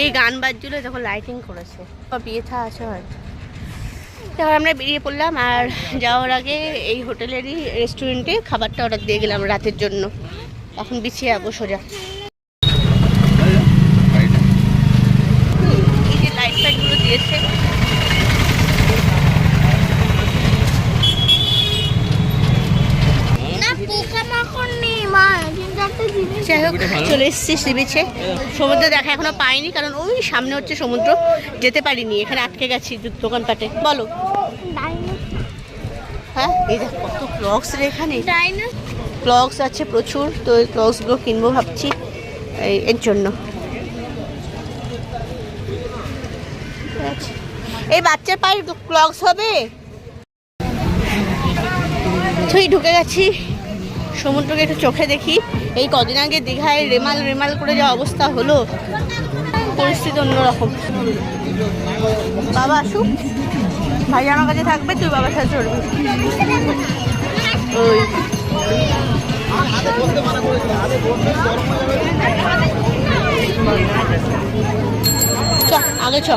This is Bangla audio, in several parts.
এই গান বাজছিল যখন লাইটিং করেছে। বিয়ে থা আছে হয়তো এবার আমরা বেরিয়ে পড়লাম আর যাওয়ার আগে এই হোটেলেরই রেস্টুরেন্টে খাবারটা অর্ডার দিয়ে গেলাম রাতের জন্য। এখন বিছিয়ে যাব সোজা। এই যে লাইট ফাইটগুলো দিয়েছে না পোকামাকড় নেই মা কিন্তু একটা জিনিস যাই হোক, চলে এসেছি সি বিচে সমুদ্র দেখা এখনও পাইনি, কারণ ওই সামনে হচ্ছে সমুদ্র। যেতে পারিনি, এখানে আটকে গেছি দোকানপাটে। বলো। হ্যাঁ এই দেখ আছে প্রচুর, তো এই কিনবো ভাবছি এর জন্য। এই বাচ্চার হবে। তুই ঢুকে গেছি। সমুদ্রকে একটু চোখে দেখি। এই কদিন আগে দীঘায় রেমাল রেমাল করে যা অবস্থা হলো, পরিস্থিতি অন্যরকম। বাবা আসুক। ভাই আমার কাছে থাকবে, তুই বাবার সাথে চড়বি ওই। আগে চ।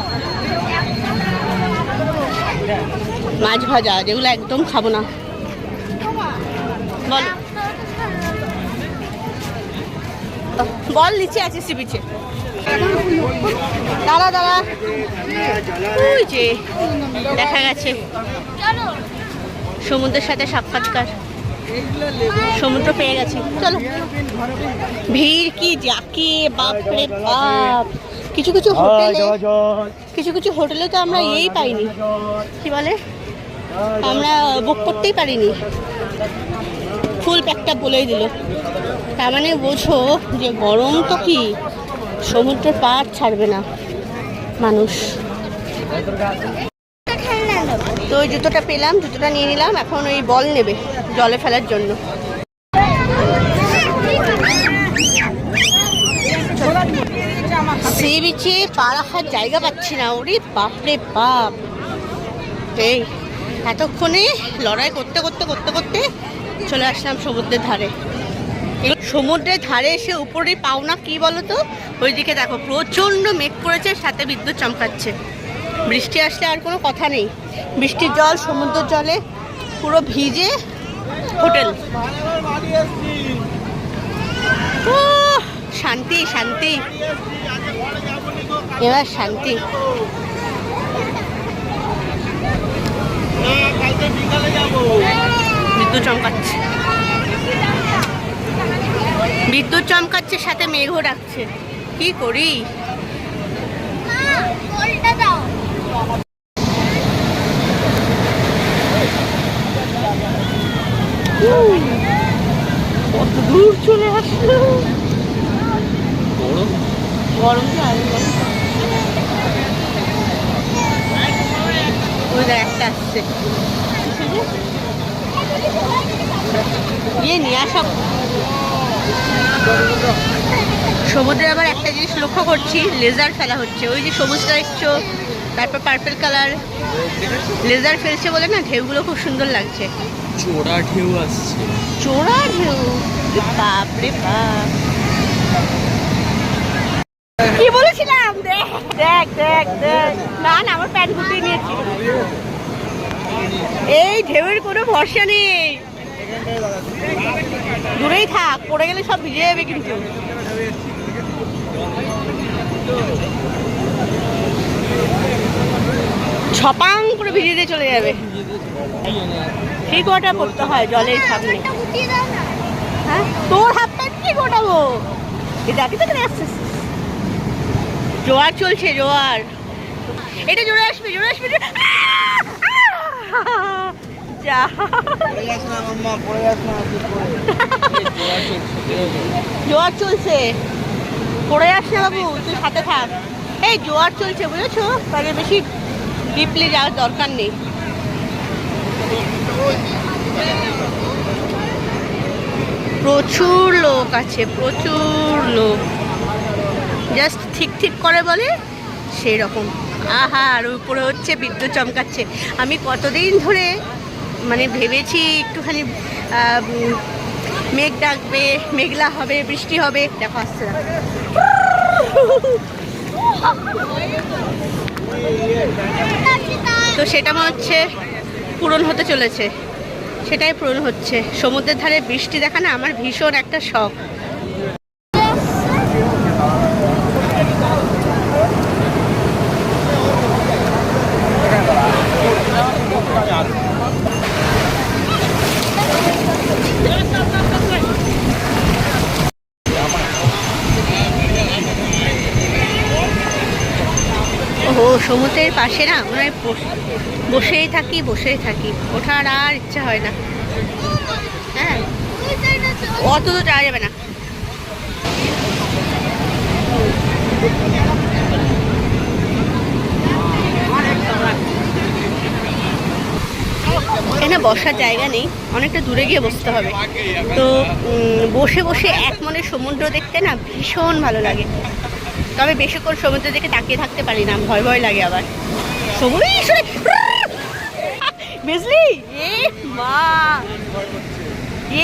মাছ ভাজা, যেগুলো একদম খাব না। বল। বল নিচে আছে সি বিচে দাঁড়া দাঁড়া। ওই যে দেখা গেছে। সমুদ্রের সাথে সাক্ষাৎকার। সমুদ্র পেয়ে গেছি। চলো। ভিড় কি জাকে বাপরে বাপ। কিছু কিছু হোটেলে কিছু কিছু হোটেলে তো আমরা এই পাইনি। কি বলে? আমরা বুক করতেই পারিনি। ফুল প্যাকটা বলেই দিল। তার মানে বোঝো যে গরম তো কি? সমুদ্রের পার ছাড়বে না মানুষ। তো ওই জুতোটা পেলাম, জুতোটা নিয়ে নিলাম, এখন ওই বল নেবে জলে ফেলার জন্য। সে বিচে পা রাখার জায়গা পাচ্ছি না, ওরে বাপরে বাপ। এই, এতক্ষণে লড়াই করতে করতে করতে করতে চলে আসলাম সমুদ্রের ধারে। সমুদ্রের ধারে এসে উপরে পাওনা কি বলো তো ওইদিকে দেখো, প্রচণ্ড মেঘ করেছে, সাথে বিদ্যুৎ চমকাচ্ছে। বৃষ্টি আসলে আর কোনো কথা নেই। বৃষ্টির জল, সমুদ্রের জলে, পুরো ভিজে হোটেল। শান্তি শান্তি। এবার শান্তি। বিদ্যুৎ চমকাচ্ছে। বিদ্যুৎ চমকাচ্ছে সাথে মেঘও ডাকছে। কি করি? মা বলটা দাও কত দূর চলে আসলো। গরম। গরম। একটা আসছে। গিয়ে নিয়ে আসা। সমুদ্রে আবার একটা জিনিস লক্ষ্য করছি লেজার ফেলা হচ্ছে। ওই যে সবুজটা দেখছ তারপর পার্পল কালার লেজার ফেলছে বলে না ঢেউগুলো খুব সুন্দর লাগছে। চোরা ঢেউ আসছে। চোরা ঢেউ? এ বাপ রে বাপ। কি বলেছিলাম? দেখ দেখ দেখ দেখ। না না আমার প্যান্ট গুটিয়ে নিয়েছি। এই ঢেউয়ের কোনো ভরসা নেই। দূরেই থাক, পড়ে গেলে সব ভিজে যাবে কিন্তু। ছপাং করে ভিজে দিয়ে চলে যাবে। ঠিক ওটা পড়তে হয় জলের সামনে হ্যাঁ? তোর হাত কি গোটাবো দাঁড়িয়ে থেকে আসছিস জোয়ার চলছে, জোয়ার। এটা জোরে আসবে জোরে আসবে! যা। পড়ে পড়ে জোয়ার চলছে, পড়ে না বাবু তুই সাথে থাক। এই জোয়ার চলছে বুঝেছ? তাহলে বেশি ডিপলি যাওয়ার দরকার নেই। প্রচুর লোক আছে প্রচুর লোক। জাস্ট ঠিক ঠিক করে বলে সেই রকম আহা আর উপরে হচ্ছে বিদ্যুৎ চমকাচ্ছে। আমি কতদিন ধরে মানে ভেবেছি একটুখানি মেঘ ডাকবে, মেঘলা হবে, বৃষ্টি হবে, দেখো আসছে তো সেটা মনে হচ্ছে পূরণ হতে চলেছে। সেটাই পূরণ হচ্ছে। সমুদ্রের ধারে বৃষ্টি দেখা না, আমার ভীষণ একটা শখ। সমুদ্রের পাশে না মনে হয় বসেই থাকি বসেই থাকি। ওঠার আর ইচ্ছা হয় না। হ্যাঁ। অত তো যাওয়া যাবে না। বসার জায়গা নেই? অনেকটা দূরে গিয়ে বসতে হবে। তো বসে বসে এক মনে সমুদ্র দেখতে না ভীষণ ভালো লাগে। তবে বেশিক্ষণ সমুদ্রের দিকে তাকিয়ে থাকতে পারি না, ভয় ভয় লাগে আবার।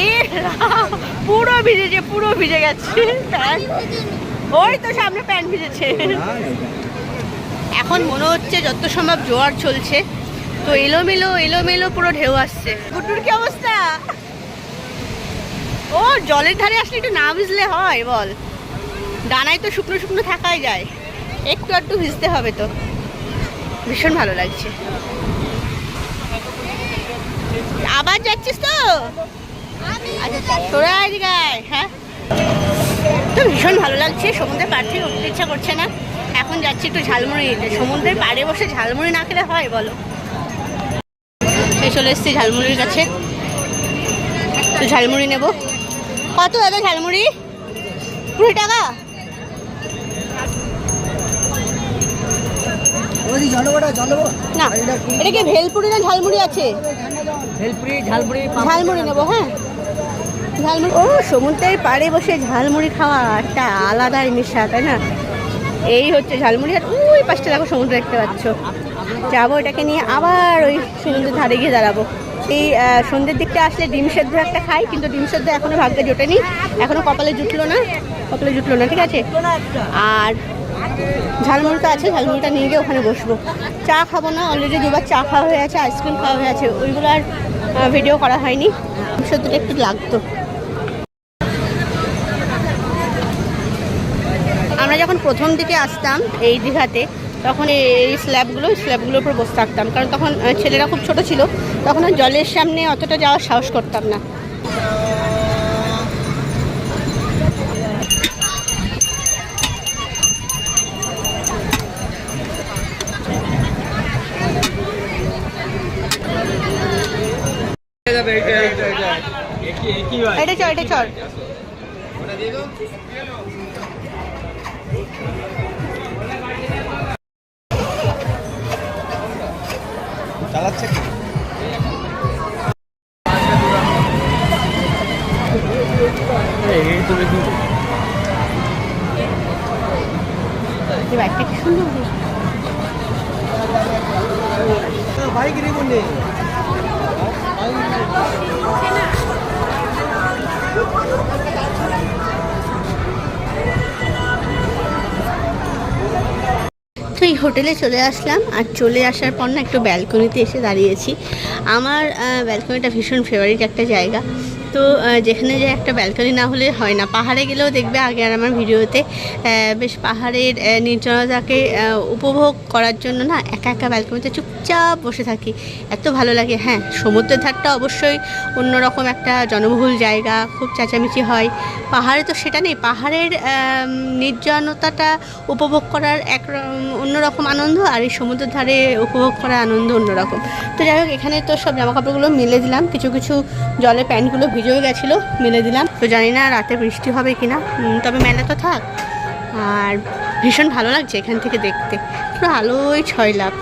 এ পুরো ভিজেছে পুরো ভিজে গেছে। ওই তো সামনে প্যান্ট ভিজেছে। এখন মনে হচ্ছে যত সম্ভব জোয়ার চলছে। তো এলোমেলো এলোমেলো পুরো ঢেউ আসছে। গুড্ডুর কি অবস্থা? ও, জলের ধারে আসলে একটু না ভিজলে হয়, বল। ডানায় তো শুকনো শুকনো থাকাই যায়। একটু একটু ভিজতে হবে তো। ভীষণ ভালো লাগছে। আবার যাচ্ছিস তো? আচ্ছা তোরা আয়, হ্যাঁ? তো ভীষণ ভালো লাগছে সমুদ্রের পাড় থেকে উঠতে ইচ্ছা করছে না। এখন যাচ্ছি একটু ঝালমুড়ি নিতে সমুদ্রের পাড়ে বসে ঝালমুড়ি না খেলে হয় বলো। চলে এসেছি ঝালমুড়ির কাছে। তো ঝালমুড়ি নেব। কত দাদা ঝালমুড়ি? কুড়ি টাকা? না এটা কি ভেলপুরি না ঝালমুড়ি আছে? ভেলপুরি ঝালপুরি ঝালমুড়ি নেব হ্যাঁ। ঝালমুড়ি ও সমুদ্রের পাড়ে বসে ঝালমুড়ি খাওয়া একটা আলাদা নেশা তাই না? এই হচ্ছে ঝালমুড়ি আর ওই পাশটা দেখো সমুদ্র দেখতে পাচ্ছ। যাব এটাকে নিয়ে আবার ওই সমুদ্রের ধারে গিয়ে দাঁড়াবো। এই সন্ধ্যের দিকটা আসলে ডিম সেদ্ধ একটা খাই কিন্তু ডিম সেদ্ধ এখনও ভাগ্যে জোটেনি। এখনও কপালে জুটলো না কপালে জুটলো না ঠিক আছে? আর ঝালমুড়িটা আছে, ঝালমুড়িটা নিয়ে গিয়ে ওখানে বসবো। চা খাব না অলরেডি দুবার চা খাওয়া হয়ে আছে আইসক্রিম খাওয়া হয়ে আছে, ওইগুলো আর ভিডিও করা হয়নি। সত্যি একটু লাগতো। আমরা যখন প্রথম দিকে আসতাম এই দীঘাতে, তখন এই স্ল্যাবগুলো স্ল্যাবগুলোর উপর বসে থাকতাম। কারণ তখন ছেলেরা খুব ছোট ছিল, তখন জলের সামনে অতটা যাওয়ার সাহস করতাম না। এটা চল এটা চল। চালাচ্ছে কি? তো এই হোটেলে চলে আসলাম আর চলে আসার পর না একটু ব্যালকনিতে এসে দাঁড়িয়েছি। আমার ব্যালকনিটা ভীষণ ফেভারিট একটা জায়গা। তো যেখানে যে একটা ব্যালকনি না হলে হয় না। পাহাড়ে গেলেও দেখবে আগে আর আমার ভিডিওতে বেশ পাহাড়ের নির্জনতাকে উপভোগ করার জন্য না একা একা ব্যালকনিতে চুপচাপ বসে থাকি। এত ভালো লাগে হ্যাঁ সমুদ্রের ধারটা অবশ্যই অন্যরকম একটা জনবহুল জায়গা, খুব চেঁচামেচি হয়। পাহাড়ে তো সেটা নেই, পাহাড়ের নির্জনতাটা উপভোগ করার এক রকম- অন্যরকম আনন্দ আর এই সমুদ্রের ধারে উপভোগ করার আনন্দ অন্যরকম। তো যাই হোক, এখানে তো সব জামা কাপড়গুলো মিলে দিলাম। কিছু কিছু জলে প্যান্টগুলো ভিজেও গেছিল, মেলে দিলাম। তো জানি না রাতে বৃষ্টি হবে কি না তবে মেলা তো থাক। আর ভীষণ ভালো লাগছে এখান থেকে দেখতে। পুরো আলোয় ছয় লাভ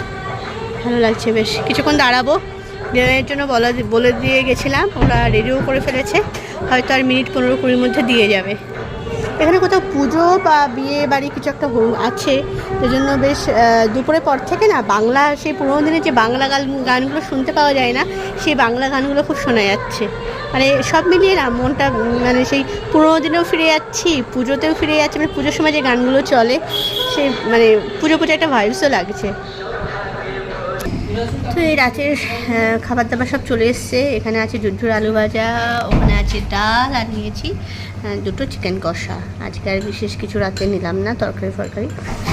ভালো লাগছে বেশ। কিছুক্ষণ দাঁড়াবো। ডিনারের জন্য বলা বলে দিয়ে গেছিলাম, ওরা রেডিও করে ফেলেছে। হয়তো আর মিনিট পনেরো কুড়ির মধ্যে দিয়ে যাবে। এখানে কোথাও পুজো বা বিয়ে বাড়ি কিছু একটা আছে। সেই জন্য বেশ দুপুরের পর থেকে না বাংলা, সেই পুরোনো দিনের যে বাংলা গান, গানগুলো শুনতে পাওয়া যায় না, সেই বাংলা গানগুলো খুব শোনা যাচ্ছে। মানে সব মিলিয়ে না মনটা মানে সেই পুরোনো দিনেও ফিরে যাচ্ছি, পুজোতেও ফিরে যাচ্ছি মানে পুজোর সময় যে গানগুলো চলে, সেই মানে পুজো পুজো একটা ভাইবসও লাগছে। তো এই রাতের খাবার দাবার সব চলে এসছে। এখানে আছে ঝুরঝুর আলু ভাজা, ওখানে আছে ডাল, আর নিয়েছি দুটো চিকেন কষা। আজকে আর বিশেষ কিছু রাতে নিলাম না তরকারি ফরকারি।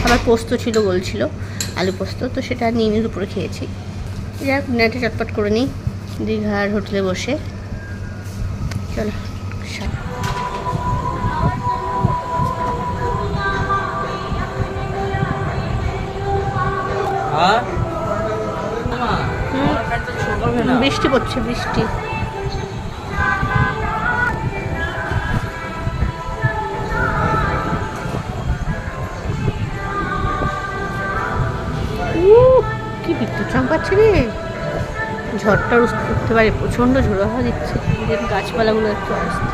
আবার পোস্ত ছিল বলছিল আলু পোস্ত তো সেটা নিয়ে নিয়ে দুপুরে খেয়েছি। যাক নেটে চটপট করে নিই দীঘার হোটেলে বসে। চলো হ্যাঁ বৃষ্টি পড়ছে বৃষ্টি। ঝড়টা উঠতে পারে প্রচণ্ড ঝোড়ো হাওয়া দিচ্ছে। গাছপালাগুলো একটু অবস্থা।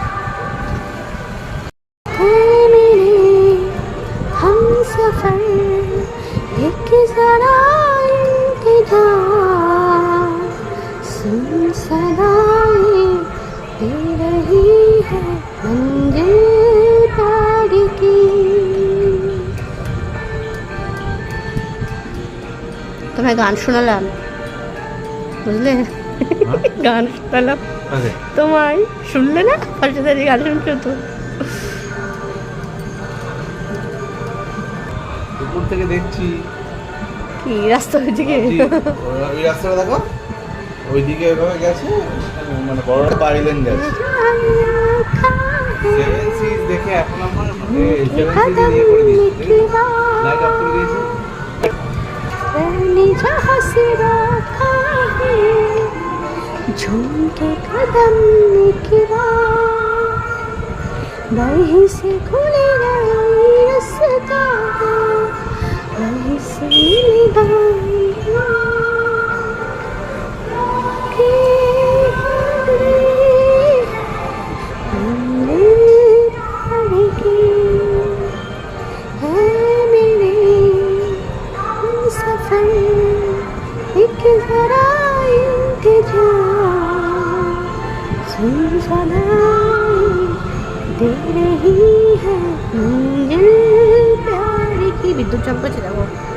তোমায় গান শোনালাম। বুঝলে? হ্যাঁ? গান শোনালাম। তোমায় শুনলে না? পাশে দাঁড়িয়ে গান শুনছো তো? উপর থেকে দেখছি। কি রাস্তা হয়েছে কি ওই রাস্তাটা দেখো। ওইদিকে ওইভাবে গেছে মানে বড় বাড়ি লেন গেছে। দেখে झूठे कदम निकला वहीं। से खुले गई रास्ता वहीं से मिल गई 都转不起来我。